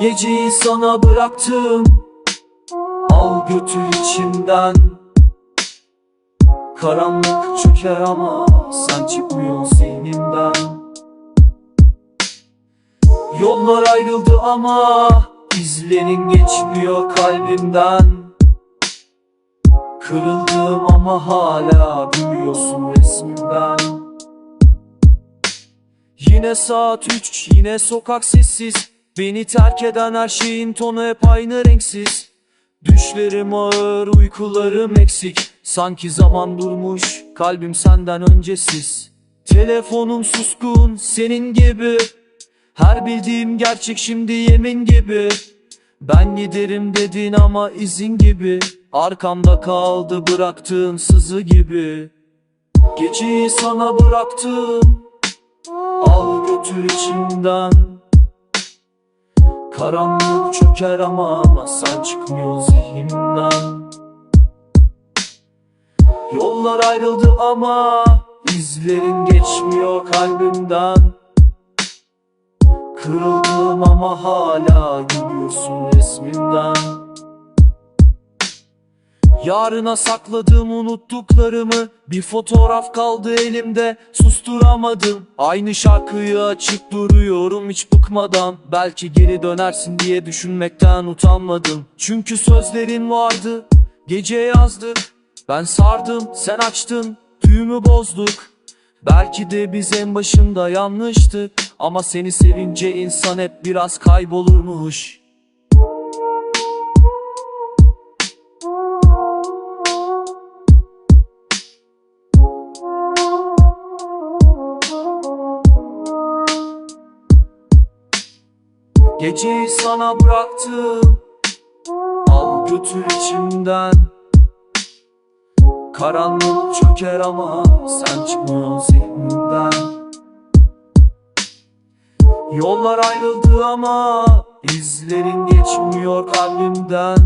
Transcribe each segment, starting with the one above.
Geceyi sana bıraktım. Al götür içimden. Karanlık çöker ama Sen çıkmıyorsun zihnimden. Yollar ayrıldı ama izlerin geçmiyor kalbimden. Kırıldım ama hala büyüyorsun resmimden. Yine saat üç, yine sokak sessiz Beni terk eden her şeyin tonu hep aynı renksiz. Düşlerim ağır, uykularım eksik. Sanki zaman durmuş, kalbim senden öncesiz. Telefonum suskun, senin gibi. Her bildiğim gerçek şimdi yemin gibi. Ben giderim dedin ama izin gibi. Arkamda kaldı bıraktığın sızı gibi. Geceyi sana bıraktım. Al götür içimden Karanlık çöker ama, ama sen çıkmıyor zihnimden Yollar ayrıldı ama izlerin geçmiyor kalbimden Kırıldım ama hala gülüyorsun resmimden Yarına sakladığım unuttuklarımı. Bir fotoğraf kaldı elimde susturamadım. Aynı şarkıyı açıp duruyorum hiç bıkmadan. Belki geri dönersin diye düşünmekten utanmadım. Çünkü sözlerin vardı gece yazdık Ben sardım sen açtın düğümü bozduk. Belki de biz en başında yanlıştık. Ama seni sevince insan hep biraz kaybolurmuş Geceyi sana bıraktım. Al götür içimden. Karanlık çöker ama sen çıkmıyorsun zihnimden Yollar ayrıldı ama izlerin geçmiyor kalbimden.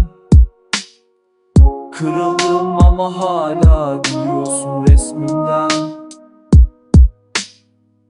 Kırıldım ama hala gülüyorsun resmimden